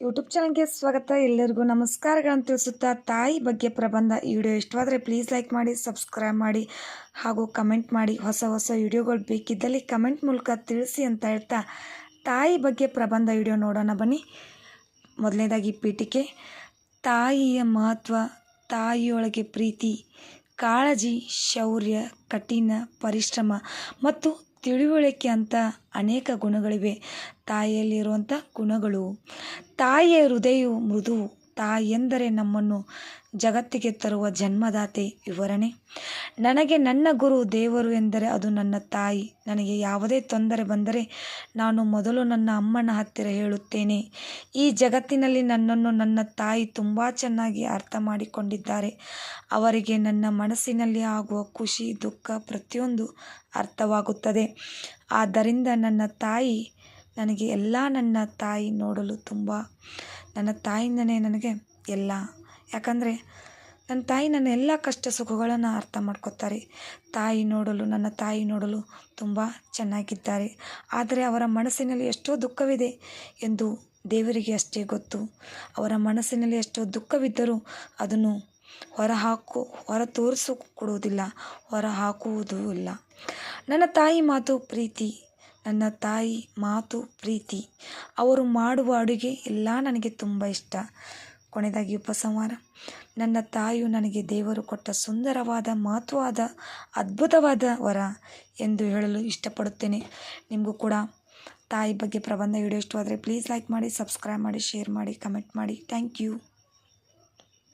YouTube ಚಾನಲ್ಗೆ ಸ್ವಾಗತ. ಎಲ್ಲರಿಗೂ ನಮಸ್ಕಾರಗಳನ್ನು ತಿಳಿಸುತ್ತಾ ತಾಯಿ ಬಗ್ಗೆ ಪ್ರಬಂಧ ಈ ವಿಡಿಯೋ ಇಷ್ಟವಾದರೆ ಪ್ಲೀಸ್ ಲೈಕ್ ಮಾಡಿ ಸಬ್ಸ್ಕ್ರೈಬ್ ಮಾಡಿ, ಹಾಗೂ ಕಮೆಂಟ್ ಮಾಡಿ. ಹೊಸ ಹೊಸ ವಿಡಿಯೋಗಳು ಬೇಕಿದ್ದಲ್ಲಿ ಕಮೆಂಟ್ ಮೂಲಕ ತಿಳಿಸಿ ಅಂತ ಹೇಳ್ತಾ ತಾಯಿ ಬಗ್ಗೆ ಪ್ರಬಂಧ ವಿಡಿಯೋ ನೋಡೋಣ ಬನ್ನಿ. ಮೊದಲನೇದಾಗಿ ಪೀಠಿಕೆ. ತಾಯಿಯ ಮಹತ್ವ, ತಾಯಿಯೊಳಗೆ ಪ್ರೀತಿ, ಕಾಳಜಿ, ಶೌರ್ಯ, ಕಠಿಣ ಪರಿಶ್ರಮ ಮತ್ತು ತಿಳುವಳಿಕೆ ಅಂತ ಅನೇಕ ಗುಣಗಳಿವೆ. ತಾಯಿಯಲ್ಲಿರುವಂಥ ಗುಣಗಳು. ತಾಯಿಯ ಹೃದಯವು ಮೃದು ತಾಯಿ ಎಂದರೆ ನಮ್ಮನ್ನು ಜಗತ್ತಿಗೆ ತರುವ ಜನ್ಮದಾತೆ ವಿವರಣೆ ನನಗೆ ನನ್ನ ಗುರು ದೇವರು ಎಂದರೆ ಅದು ನನ್ನ ತಾಯಿ. ನನಗೆ ಯಾವುದೇ ತೊಂದರೆ ಬಂದರೆ ನಾನು ಮೊದಲು ನನ್ನ ಅಮ್ಮನ ಹತ್ತಿರ ಹೇಳುತ್ತೇನೆ. ಈ ಜಗತ್ತಿನಲ್ಲಿ ನನ್ನನ್ನು ನನ್ನ ತಾಯಿ ತುಂಬ ಚೆನ್ನಾಗಿ ಅರ್ಥ ಮಾಡಿಕೊಂಡಿದ್ದಾರೆ. ಅವರಿಗೆ ನನ್ನ ಮನಸ್ಸಿನಲ್ಲಿ ಆಗುವ ಖುಷಿ, ದುಃಖ ಪ್ರತಿಯೊಂದು ಅರ್ಥವಾಗುತ್ತದೆ. ಆದ್ದರಿಂದ ನನ್ನ ತಾಯಿ ನನಗೆ ಎಲ್ಲ ನನ್ನ ತಾಯಿ ನೋಡಲು ತುಂಬ. ನನ್ನ ತಾಯಿಂದನೇ ನನಗೆ ಎಲ್ಲ. ಯಾಕಂದರೆ ನನ್ನ ತಾಯಿ ನನ್ನ ಎಲ್ಲ ಕಷ್ಟ ಸುಖಗಳನ್ನು ಅರ್ಥ ಮಾಡ್ಕೊತಾರೆ. ತಾಯಿ ನೋಡಲು, ನನ್ನ ತಾಯಿ ನೋಡಲು ತುಂಬ ಚೆನ್ನಾಗಿದ್ದಾರೆ. ಆದರೆ ಅವರ ಮನಸ್ಸಿನಲ್ಲಿ ಎಷ್ಟೋ ದುಃಖವಿದೆ ಎಂದು ದೇವರಿಗೆ ಅಷ್ಟೇ ಗೊತ್ತು. ಅವರ ಮನಸ್ಸಿನಲ್ಲಿ ಎಷ್ಟೋ ದುಃಖವಿದ್ದರೂ ಅದನ್ನು ಹೊರ ಹಾಕು ಹೊರ ತೋರಿಸು ಕೊಡುವುದಿಲ್ಲ ಹೊರ ಹಾಕುವುದೂ ಇಲ್ಲ. ನನ್ನ ತಾಯಿ ಮಾತು ಪ್ರೀತಿ, ನನ್ನ ತಾಯಿ ಮಾತು ಪ್ರೀತಿ. ಅವರು ಮಾಡುವ ಅಡುಗೆ ಎಲ್ಲ ನನಗೆ ತುಂಬ ಇಷ್ಟ. ಕೊನೆಯದಾಗಿ ಉಪಸಂಹಾರ. ನನ್ನ ತಾಯಿಯು ನನಗೆ ದೇವರು ಕೊಟ್ಟ ಸುಂದರವಾದ, ಮಹತ್ವವಾದ, ಅದ್ಭುತವಾದ ವರ ಎಂದು ಹೇಳಲು ಇಷ್ಟಪಡುತ್ತೇನೆ. ನಿಮಗೂ ಕೂಡ ತಾಯಿ ಬಗ್ಗೆ ಪ್ರಬಂಧ ವಿಡಿಯೋ ಇಷ್ಟವಾದರೆ ಪ್ಲೀಸ್ ಲೈಕ್ ಮಾಡಿ ಸಬ್ಸ್ಕ್ರೈಬ್ ಮಾಡಿ ಶೇರ್ ಮಾಡಿ ಕಮೆಂಟ್ ಮಾಡಿ. Thank you